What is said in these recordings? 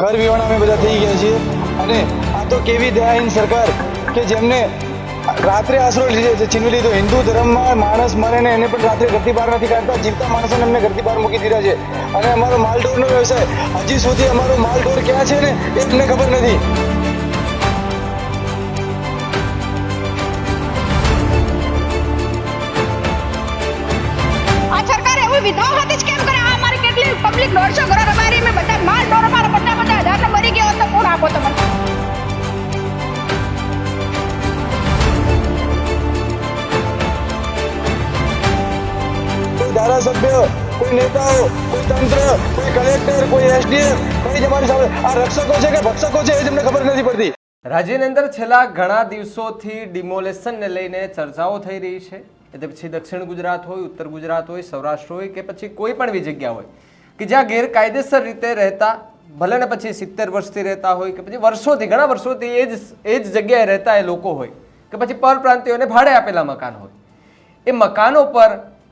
ઘર વિહોણા અમે બધા થઈ ગયા છીએ. અને આ તો કેવી દયાહીન સરકાર કે જેમને રાત્રે આશરો છીનવી લીધો. હિન્દુ ધર્મમાં માણસ મરે ને એને પણ રાત્રે ઘરથી બહાર નથી કાઢતા. જીવતા માણસોને એમને ઘરથી બહાર મૂકી દીધા છે. અને અમારો માલઢોરનો વ્યવસાય, હજી સુધી અમારો માલઢોર ક્યાં છે ને એ અમને ખબર નથી. એવું વિધવા જ કેમ કેટલી પબ્લિક દોઢસો કરોડ અમારી મેં બધા માલ ઢોર નેતાઓ, કોઈ તંત્ર, કોઈ કલેક્ટર, કોઈ એસડીએમ, કઈ જ સામે. આ રક્ષકો છે કે ભક્ષકો છે એ તમને ખબર નથી પડતી. રાજ્યની અંદર છેલ્લા ઘણા દિવસોથી ડિમોલેશનને લઈને ચર્ચાઓ થઈ રહી છે. એટલે પછી દક્ષિણ ગુજરાત હોય, ઉત્તર ગુજરાત હોય, સૌરાષ્ટ્ર હોય કે પછી કોઈ પણ એવી જગ્યા હોય, કે જ્યાં ગેરકાયદેસર રીતે રહેતા, ભલે ને પછી સિત્તેર વર્ષથી રહેતા હોય કે પછી વર્ષોથી, ઘણા વર્ષોથી એ જ એ જ જગ્યાએ રહેતા એ લોકો હોય, કે પછી પરપ્રાંતિઓને ભાડે આપેલા મકાન હોય. એ મકાનો પર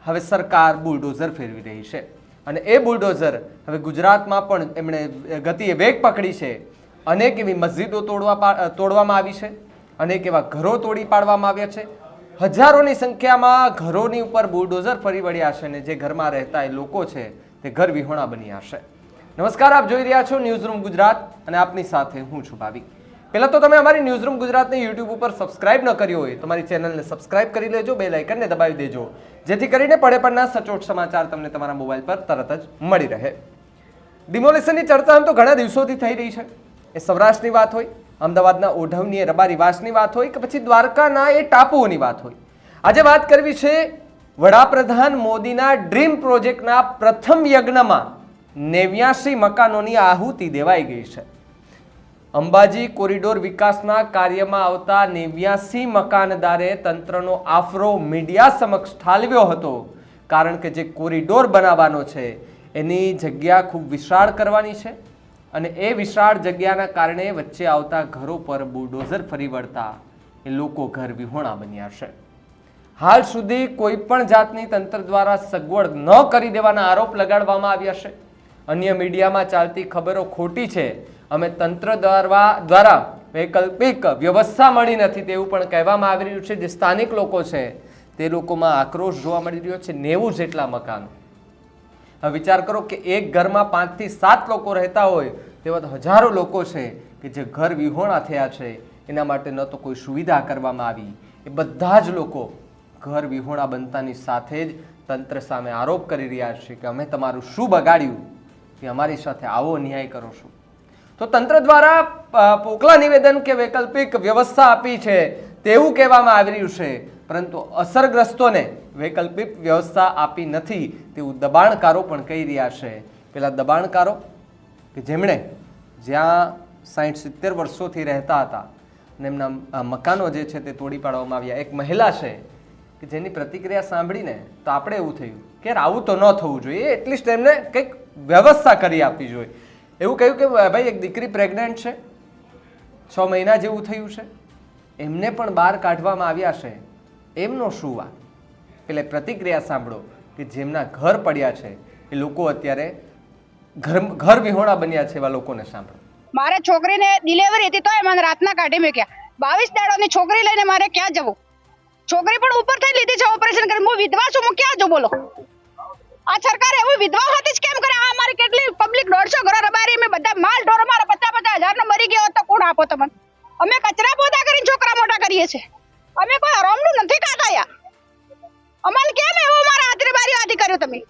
હવે સરકાર બુલડોઝર ફેરવી રહી છે. અને એ બુલડોઝર હવે ગુજરાતમાં પણ એમણે ગતિએ વેગ પકડી છે. અનેક એવી મસ્જિદો તોડવા તોડવામાં આવી છે. અનેક એવા ઘરો તોડી પાડવામાં આવ્યા છે. હજારોની સંખ્યામાં ઘરોની ઉપર બુલડોઝર ફરી વળ્યા છે અને જે ઘરમાં રહેતા એ લોકો છે તે ઘર વિહોણા બન્યા છે. નમસ્કાર, આપ જોઈ રહ્યા છો ન્યૂઝ રૂમ ગુજરાત અને આપની સાથે હું છું ભાવિક. પહેલાં તો તમે અમારી ન્યૂઝરૂમ ગુજરાતને યુટ્યુબ ઉપર સબસ્ક્રાઇબ ન કર્યો હોય તો મારી ચેનલને સબસ્ક્રાઇબ કરી લેજો બે લાઇકનને દબાવી દેજો. જેથી કરીને પડે પડના સચોટ સમાચાર તમને તમારા મોબાઈલ પર તરત જ મળી રહે. ડિમોલેશનની ચર્ચા આમ તો ઘણા દિવસોથી થઈ રહી છે. એ સૌરાષ્ટ્રની વાત હોય, અમદાવાદના ઓઢવની એ રબારી વાસની વાત હોય કે પછી દ્વારકાના એ ટાપુઓની વાત હોય. આજે વાત કરવી છે વડાપ્રધાન મોદીના ડ્રીમ પ્રોજેક્ટના પ્રથમ યજ્ઞમાં નેવ્યાસી મકાનોની આહુતિ દેવાઈ ગઈ છે. અંબાજી કોરિડોર વિકાસના કાર્યમાં આવતા નેવ્યાસી મકાનદારે તંત્રનો આફરો મીડિયા સમક્ષ ઠાલવ્યો હતો. કારણ કે જે કોરિડોર બનાવવાનો છે, એની જગ્યા ખૂબ વિશાળ કરવાની છે અને એ વિશાળ જગ્યાના કારણે વચ્ચે આવતા ઘરો પર બુલડોઝર ફરી વળતા એ લોકો ઘર વિહોણા બન્યા છે. હાલ સુધી કોઈ પણ જાતની તંત્ર દ્વારા સગવડ ન કરી દેવાના આરોપ લગાડવામાં આવ્યા છે. અન્ય મીડિયામાં ચાલતી ખબરો ખોટી છે. અમે તંત્ર દ્વારા દ્વારા વૈકલ્પિક વ્યવસ્થા મળી નથી તેવું પણ કહેવામાં આવી રહ્યું છે. જે સ્થાનિક લોકો છે, તે લોકોમાં આક્રોશ જોવા મળી રહ્યો છે નેવું જેટલા મકાનો. હવે વિચાર કરો કે એક ઘરમાં પાંચથી સાત લોકો રહેતા હોય, તેવા તો હજારો લોકો છે કે જે ઘર વિહોણા થયા છે. એના માટે ન તો કોઈ સુવિધા કરવામાં આવી. એ બધા જ લોકો ઘર વિહોણા બનતાની સાથે જ તંત્ર સામે આરોપ કરી રહ્યા છે કે અમે તમારું શું બગાડ્યું? કે અમારી સાથે આવો ન્યાય કરો છો? તો તંત્ર દ્વારા પોકલા નિવેદન કે વૈકલ્પિક વ્યવસ્થા આપી છે તેવું કહેવામાં આવી રહ્યું છે. પરંતુ અસરગ્રસ્તોને વૈકલ્પિક વ્યવસ્થા આપી નથી તેવું દબાણકારો પણ કહી રહ્યા છે. પેલા દબાણકારો કે જેમણે જ્યાં સાઠ સિત્તેર વર્ષોથી રહેતા હતા અને એમના મકાનો જે છે તે તોડી પાડવામાં આવ્યા, એક મહિલા છે કે જેની પ્રતિક્રિયા સાંભળીને તો આપણે એવું થયું કે આવું તો ન થવું જોઈએ, એટલીસ્ટ એમને કંઈક વ્યવસ્થા કરી આપવી જોઈએ. એવું કહ્યું કે ભાઈ, એક દીકરી પ્રેગ્નન્ટ છે. છ મહિના જેવું થયું છે. એમને પણ બહાર કાઢવામાં આવ્યા છે. એમનો શું વા એટલે પ્રતિક્રિયા સાંભળો કે જેમના ઘર પડ્યા છે, એ લોકો અત્યારે ઘર ઘર વિહોણા બન્યા છે એવા લોકોને સાંભળો. મારે છોકરીને ડિલિવરી હતી તો મને રાતના કાઢી મૂક્યા. બાવીસ દાડોની છોકરી લઈને મારે ક્યાં જવું? છોકરી પણ ઉપર થઈ લીધી છે ઓપરેશન કરી હું વિધવા છું, હું ક્યાં જઉં બોલો? આ સરકાર એવું વિધવા હતી જ કેમ કરે આ મારી કેટલી દોઢસો ઘરો રબારી મેં બધા માલ ઢોર મારા પચાસ પચાસ હજાર નો મરી ગયો તો કોણ આપો તમને? અમે કચરા પોતા કરીને છોકરા મોટા કરીએ છીએ. અમે કોઈ હરામનું નથી ખાતા અમારે કેમ એવો મારા હાથરી બારી આદિ કર્યો તમે?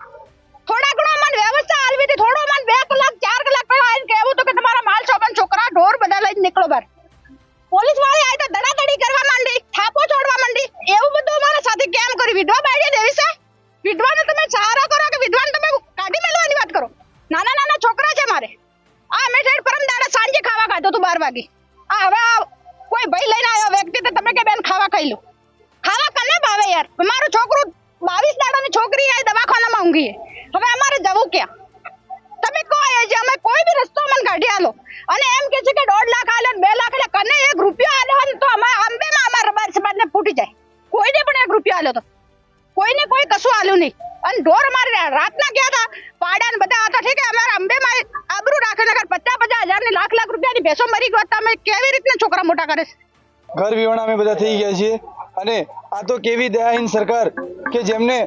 વાગે આ હવે આ કોઈ ભાઈ લઈને આવ્યો વ્યક્તિ તો તમે કે બેન ખાવા ખાઈ લો. ખાવા કને ભાવે યાર? મારું છોકરું બાવીસ દાડાની છોકરી આ દવાખાનામાં ઊંઘી. હવે અમારે જવું ક્યાં? તમે કહો એ જે અમે કોઈ બી રસ્તો અમને કાઢી આલો. અને એમ કે છે કે દોઢ લાખ આલે બે લાખ એટલે કને એક રૂપિયો આલ્યો હોય ને તો અમારે અંબેમાં અમારા રબાર સમાજને ફૂટી જાય. કોઈને પણ એક રૂપિયો આલ્યો તો. કોઈને કોઈ કશું આલ્યું નહીં. અને ઢોર અમારે રાતના ગયા હતા પાડા ને બધા હતા. ઠીક અમારા અંબેમાં આબરૂ રાખે નગર પચાસ પચાસ હજારની લાખ મરી ગયો તમે કેવી ઘર વિહોણા અમે બધા થઈ ગયા છીએ. અને આ તો કેવી દયાહીન સરકાર કે જેમને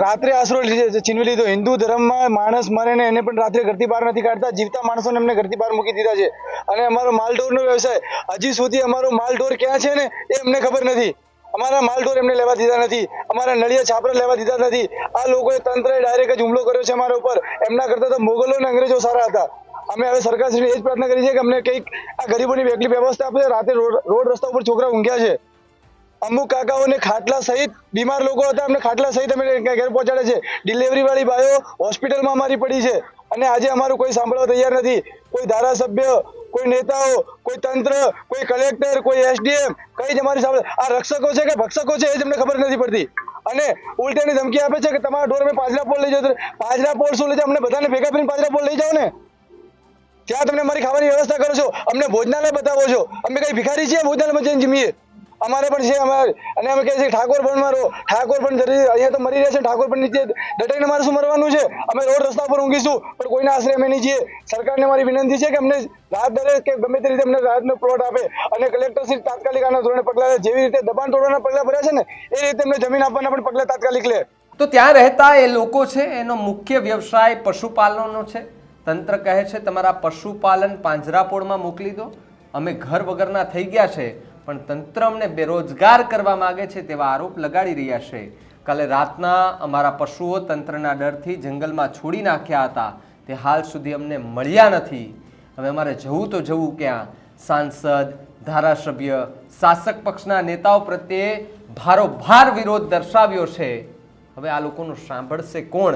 રાત્રે આશરો છીનવી લીધો. હિન્દુ ધર્મમાં માણસ મરે ને એને પણ રાત્રે ઘરથી બહાર નથી કાઢતા. જીવતા માણસોને એમને ઘરથી બહાર મૂકી દીધા છે. અને અમારો માલઢોરનો વ્યવસાય, હજી સુધી અમારો માલઢોર ક્યાં છે ને, એ અમને ખબર નથી. અમારા માલઢોર એમને લેવા દીધા નથી. અમારા નળિયા છાપરા લેવા દીધા નથી. આ લોકોએ તંત્રએ ડાયરેક્ટ જ હુમલો કર્યો છે અમારા ઉપર. એમના કરતાં તો મોગલો અને અંગ્રેજો સારા હતા. અમે હવે સરકારશ્રીને એ જ પ્રાર્થના કરી છે કે અમને કંઈક આ ગરીબોની વેગલી વ્યવસ્થા આપે, રાતે રોડ રસ્તા ઉપર છોકરા ઊંઘ્યા છે. અમુક કાકાઓને ખાટલા સહિત, બીમાર લોકો હતા, અમને ખાટલા સહિત અમે ઘેર પહોંચાડે છે. ડિલિવરી વાળી બાયો હોસ્પિટલમાં અમારી પડી છે. અને આજે અમારું કોઈ સાંભળવા તૈયાર નથી. કોઈ ધારાસભ્ય, કોઈ નેતાઓ, કોઈ તંત્ર, કોઈ કલેક્ટર, કોઈ એસડીએમ, કઈ જ અમારી સામે, આ રક્ષકો છે કે ભક્ષકો છે એ જ અમને ખબર નથી પડતી. અને ઉલટાની ધમકી આપે છે કે તમારા ઢોર અમે પાજરા પોલ લઈ જાઓ તો પોલ શું લઈ જાઓ? અમને બધાને ભેગા કરીને પાજરા પોલ લઈ જાઓ ને? ત્યાં તમને મારી ખાવાની વ્યવસ્થા કરો છો. અમને ભોજનાલય બતાવો છો. અમે કઈ ભિખારી છીએ ભોજનાલયમાં જઈને જમીએ? અમારે પણ છે અમારે. અને અમે કહીએ છીએ ઠાકોર પણ મારો. ઠાકોર પણ અહીંયા તો મરી રહ્યા છે. ઠાકોર પણ નીચે દટાઈને મારે શું મરવાનું છે? અમે રોડ રસ્તા પર ઊંઘીશું, પણ કોઈના આશરે અમે નહીં જઈએ. સરકારને મારી વિનંતી છે કે અમને રાત દરે કે ગમે તે રીતે અમને રાહતનો પ્લોટ આપે અને કલેક્ટર શ્રી તાત્કાલિક આના ધોરણે પગલાં જેવી રીતે દબાણ તોડવાના પગલાં ભર્યા છે ને, એ રીતે અમને જમીન આપવાના પણ પગલાં તાત્કાલિક લે. તો ત્યાં રહેતા એ લોકો છે, એનો મુખ્ય વ્યવસાય પશુપાલનનો છે? તંત્ર કહે છે, તમારા પશુપાલન પાંજરાપોળમાં મોકલી દો. અમે ઘર વગરના થઈ ગયા છે, પણ તંત્ર અમને બેરોજગાર કરવા માગે છે તેવા આરોપ લગાડી રહ્યા છે. કાલે રાતના અમારા પશુઓ તંત્રના ડરથી જંગલમાં છોડી નાખ્યા હતા. તે હાલ સુધી અમને મળ્યા નથી. હવે અમારે જવું તો જવું ક્યાં? સાંસદ, ધારાસભ્ય, શાસક પક્ષના નેતાઓ પ્રત્યે ભારોભાર વિરોધ દર્શાવ્યો છે. હવે આ લોકોનું સાંભળશે કોણ?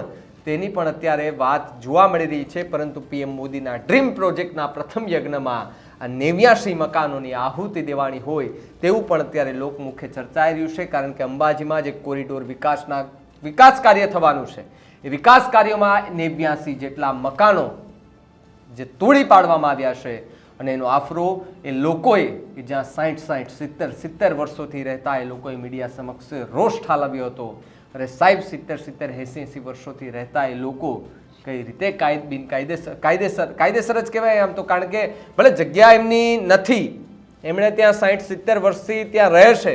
તેની પણ અત્યારે વાત જોવા મળી રહી છે, પરંતુ પીએમ મોદીના ડ્રીમ પ્રોજેક્ટના પ્રથમ યજ્ઞમાં આ નેવ્યાસી મકાનોની આહુતિ દેવાની હોય તેવું પણ અત્યારે લોકમુખે ચર્ચાઈ રહ્યું છે, કારણ કે અંબાજીમાં જે કોરિડોર વિકાસના વિકાસ કાર્ય થવાનું છે. એ વિકાસ કાર્યોમાં નેવ્યાસી જેટલા મકાનો જે તોડી પાડવામાં આવ્યા છે અને એનો આફરો એ લોકોએ કે જ્યાં સાઠ સાઠ સિત્તેર સિત્તેર વર્ષોથી રહેતા એ લોકોએ મીડિયા સમક્ષ રોષ ઠાલવ્યો હતો. અરે સાહેબ સિત્તેર સિત્તેર, એંસી એંસી વર્ષોથી રહેતા એ લોકો કઈ રીતે કાયદ બિન કાયદેસર કાયદેસર કાયદેસર જ કહેવાય આમ તો, કારણ કે ભલે જગ્યા એમની નથી, એમણે ત્યાં સાઠ સિત્તેર વર્ષથી ત્યાં રહે છે,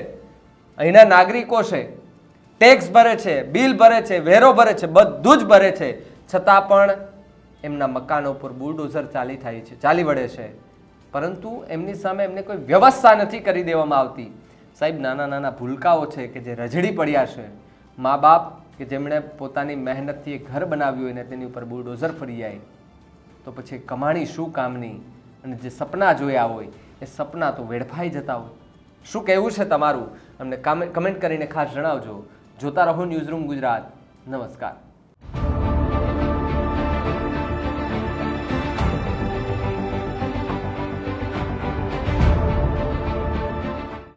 અહીંના નાગરિકો છે ટેક્સ ભરે છે બિલ ભરે છે, વેરો ભરે છે, બધું જ ભરે છે, છતાં પણ એમના મકાનો ઉપર બુલડોઝર ચાલી થાય છે, ચાલી વળે છે. પરંતુ એમની સામે એમને કોઈ વ્યવસ્થા નથી કરી દેવામાં આવતી. સાહેબ નાના નાના ભૂલકાઓ છે કે જે રજડી પડ્યા છે મા બાપ કે જેમણે પોતાની મહેનતથી ઘર બનાવ્યું હોય ને તેની ઉપર બુલડોઝર ફરી જાય તો પછી કમાણી શું કામની? અને જે સપના જોયા હોય, એ સપના તો વેડફાઈ જતા હોય. શું કહેવું છે તમારું? અમને કમેન્ટ કરીને ખાસ જણાવજો. જોતા રહો ન્યૂઝરૂમ ગુજરાત. નમસ્કાર.